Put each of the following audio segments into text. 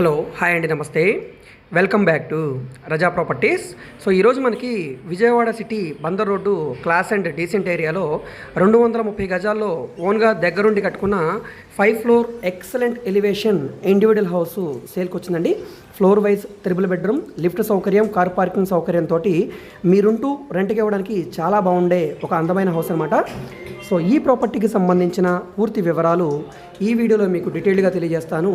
Hello hi అండి నమస్తే. Welcome back to Raza properties. So ఈరోజు మనకి Vijayawada city Bandar road class and decent ఏరియాలో రెండు వందల ముప్పై గజాల్లో ఓన్గా దగ్గరుండి కట్టుకున్న five floor excellent elevation individual house సేల్కి వచ్చిందండి. Floor wise triple bedroom lift సౌకర్యం కార్ పార్కింగ్ సౌకర్యంతో మీరుంటూ రెంట్కి ఇవ్వడానికి చాలా బాగుండే ఒక అందమైన హౌస్ అనమాట సో ఈ ప్రాపర్టీకి సంబంధించిన పూర్తి వివరాలు ఈ వీడియోలో మీకు డీటెయిల్గా తెలియజేస్తాను.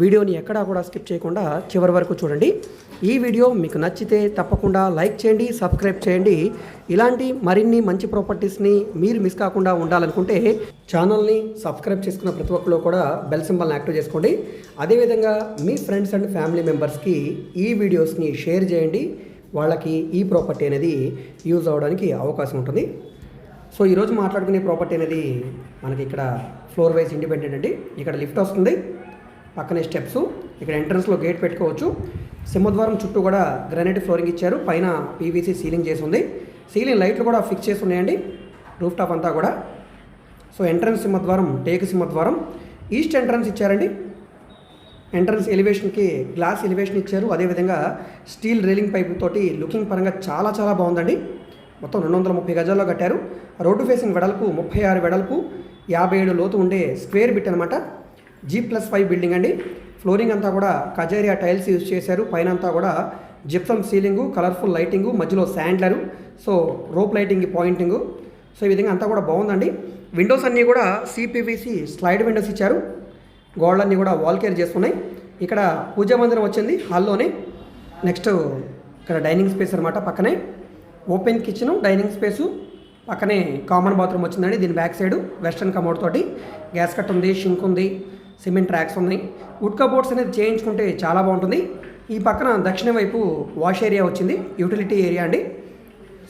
వీడియోని ఎక్కడా కూడా స్కిప్ చేయకుండా చివరి వరకు చూడండి. ఈ వీడియో మీకు నచ్చితే తప్పకుండా లైక్ చేయండి సబ్స్క్రైబ్ చేయండి. ఇలాంటి మరిన్ని మంచి ప్రాపర్టీస్ని మీరు మిస్ కాకుండా ఉండాలనుకుంటే ఛానల్ని సబ్స్క్రైబ్ చేసుకున్న ప్రతి ఒక్కరు కూడా బెల్ సింబల్ని యాక్టివ్ చేసుకోండి. అదేవిధంగా మీ ఫ్రెండ్స్ అండ్ ఫ్యామిలీ మెంబర్స్కి ఈ వీడియోస్ని షేర్ చేయండి. వాళ్ళకి ఈ ప్రాపర్టీ అనేది యూజ్ అవ్వడానికి అవకాశం ఉంటుంది. సో ఈరోజు మాట్లాడుకునే ప్రాపర్టీ అనేది మనకి ఇక్కడ ఫ్లోర్ వైజ్ ఇండిపెండెంట్ అండి. ఇక్కడ లిఫ్ట్ వస్తుంది. పక్కనే స్టెప్స్ ఇక్కడ ఎంట్రన్స్లో గేట్ పెట్టుకోవచ్చు. సింహద్వారం చుట్టూ కూడా గ్రానైట్ ఫ్లోరింగ్ ఇచ్చారు. పైన పీవీసీ సీలింగ్ చేసి ఉంది. సీలింగ్ లైట్లు కూడా ఫిక్స్ చేసి ఉన్నాయండి. రూఫ్ టాప్ అంతా కూడా. సో ఎంట్రన్స్ సింహద్వారం టేక్ సింహద్వారం. ఈస్ట్ ఎంట్రన్స్ ఇచ్చారండి. ఎంట్రన్స్ ఎలివేషన్కి గ్లాస్ ఎలివేషన్ ఇచ్చారు. అదేవిధంగా స్టీల్ రైలింగ్ పైప్ తోటి లుకింగ్ పరంగా చాలా చాలా బాగుందండి. మొత్తం రెండు వందల ముప్పై గజాల్లో కట్టారు. రోడ్డు ఫేసింగ్ వెడల్పు ముప్పై ఆరు వెడల్పు యాభై ఏడు లోతు ఉండే స్క్వేర్ బిట్ అనమాట జీ ప్లస్ ఫైవ్ బిల్డింగ్ అండి. ఫ్లోరింగ్ అంతా కూడా కజేరియా టైల్స్ యూజ్ చేశారు. పైన అంతా కూడా జిప్సమ్ సీలింగు కలర్ఫుల్ లైటింగు మధ్యలో chandelier so rope lighting pointing so ఈ విధంగా అంతా కూడా బాగుందండి. విండోస్ అన్నీ కూడా సిపివిసి స్లైడ్ విండోస్ ఇచ్చారు. గోడలన్నీ కూడా వాల్ కేర్ చేస్తున్నాయి. ఇక్కడ పూజా మందిరం వచ్చింది హాల్లోనే నెక్స్ట్ ఇక్కడ డైనింగ్ స్పేస్ అనమాట పక్కనే. ఓపెన్ కిచెన్ డైనింగ్ స్పేసు పక్కనే కామన్ బాత్రూమ్ వచ్చిందండి దీని బ్యాక్ సైడ్ వెస్ట్రన్ కమోడ్ తోటి. గ్యాస్ కట్ ఉంది షింక్ ఉంది సిమెంట్ ట్రాక్స్ ఉన్నాయి. వుడ్ కబోర్డ్స్ అనేది చేయించుకుంటే చాలా బాగుంటుంది. ఈ పక్కన దక్షిణ వైపు వాష్ ఏరియా వచ్చింది యూటిలిటీ ఏరియా అండి.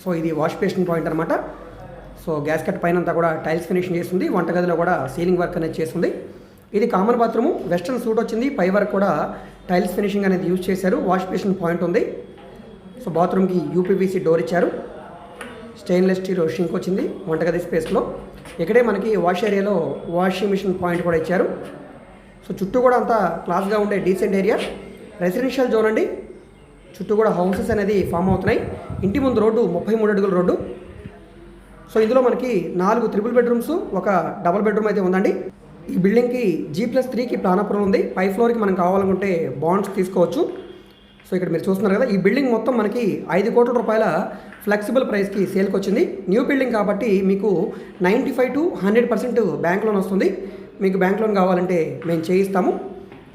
సో ఇది వాష్ బేసిన్ పాయింట్ అనమాట సో గ్యాస్ కట్ పైన అంతా కూడా టైల్స్ ఫినిషింగ్ చేస్తుంది వంటగదిలో కూడా సీలింగ్ వర్క్ అనేది చేస్తుంది. ఇది కామన్ బాత్రూము వెస్ట్రన్ సూట్ వచ్చింది పై వరకు కూడా టైల్స్ ఫినిషింగ్ అనేది యూజ్ చేశారు వాష్ బేసిన్ పాయింట్ ఉంది. సో బాత్రూమ్కి యూపీవీసీ డోర్ ఇచ్చారు. స్టెయిన్లెస్ స్టీల్ షింక్ వచ్చింది వంటగది స్పేస్లో. ఇక్కడే మనకి వాష్ ఏరియాలో వాషింగ్ మిషన్ పాయింట్ కూడా ఇచ్చారు. సో చుట్టూ కూడా అంతా క్లాస్గా ఉండే డీసెంట్ ఏరియా. రెసిడెన్షియల్ జోన్ అండి. చుట్టూ కూడా హౌసెస్ అనేది ఫామ్ అవుతున్నాయి. ఇంటి ముందు రోడ్డు ముప్పై మూడు అడుగుల రోడ్డు. సో ఇందులో మనకి నాలుగు త్రిపుల్ బెడ్రూమ్స్ ఒక డబుల్ బెడ్రూమ్ అయితే ఉందండి. ఈ బిల్డింగ్కి జీ ప్లస్ త్రీకి ప్లాన్ అప్రూవల్ ఉంది. పై ఫ్లోర్కి మనం కావాలనుకుంటే బాండ్స్ తీసుకోవచ్చు. సో ఇక్కడ మీరు చూస్తున్నారు కదా ఈ బిల్డింగ్ మొత్తం మనకి ఐదు కోట్ల రూపాయల ఫ్లెక్సిబుల్ ప్రైస్కి సేల్కి వచ్చింది న్యూ బిల్డింగ్ కాబట్టి మీకు ninety five to hundred percent bank loan వస్తుంది. మీకు బ్యాంక్ లోన్ కావాలంటే మేము చేయిస్తాము.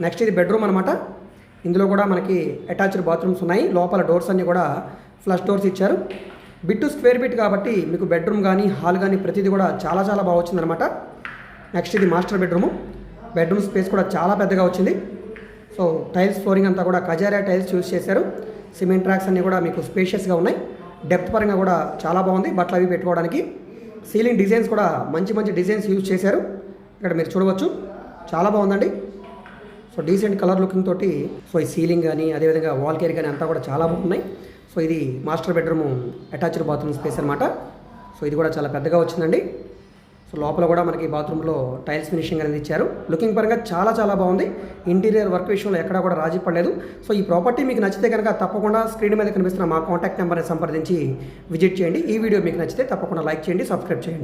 నెక్స్ట్ ఇది బెడ్రూమ్ అనమాట ఇందులో కూడా మనకి అటాచ్డ్ బాత్రూమ్స్ ఉన్నాయి. లోపల డోర్స్ అన్నీ కూడా ఫ్లష్ డోర్స్ ఇచ్చారు. బిట్టు స్క్వేర్ బిట్ కాబట్టి మీకు బెడ్రూమ్ కానీ హాల్ కానీ ప్రతిదీ కూడా చాలా చాలా బాగా వచ్చిందనమాట నెక్స్ట్ ఇది మాస్టర్ బెడ్రూము. బెడ్రూమ్ స్పేస్ కూడా చాలా పెద్దగా వచ్చింది. సో టైల్స్ ఫ్లోరింగ్ అంతా కూడా కజారియా టైల్స్ యూజ్ చేశారు. సిమెంట్ ట్రాక్స్ అన్నీ కూడా మీకు స్పేషియస్గా ఉన్నాయి. డెప్త్ పరంగా కూడా చాలా బాగుంది బట్టలు అవి పెట్టుకోవడానికి. సీలింగ్ డిజైన్స్ కూడా మంచి మంచి డిజైన్స్ యూజ్ చేశారు. ఇక్కడ మీరు చూడవచ్చు. చాలా బాగుందండి. సో డీసెంట్ కలర్ లుకింగ్ తోటి సో ఈ సీలింగ్ కానీ అదేవిధంగా వాల్ కేర్ కానీ అంతా కూడా చాలా బాగున్నాయి. సో ఇది master bedroom attached bathroom space అనమాట సో ఇది కూడా చాలా పెద్దగా వచ్చిందండి. సో లోపల కూడా మనకి బాత్రూంలో టైల్స్ ఫినిషింగ్ అనేది ఇచ్చారు. లుకింగ్ పరంగా చాలా చాలా బాగుంది. ఇంటీరియర్ వర్క్ విషయంలో ఎక్కడా కూడా రాజీ పడలేదు. సో ఈ ప్రాపర్టీ మీకు నచ్చితే కనుక తప్పకుండా స్క్రీన్ మీద కనిపిస్తున్న మా కాంటాక్ట్ నెంబర్ని సంప్రదించి విజిట్ చేయండి. ఈ వీడియో మీకు నచ్చితే తప్పకుండా లైక్ చేయండి సబ్స్క్రైబ్ చేయండి.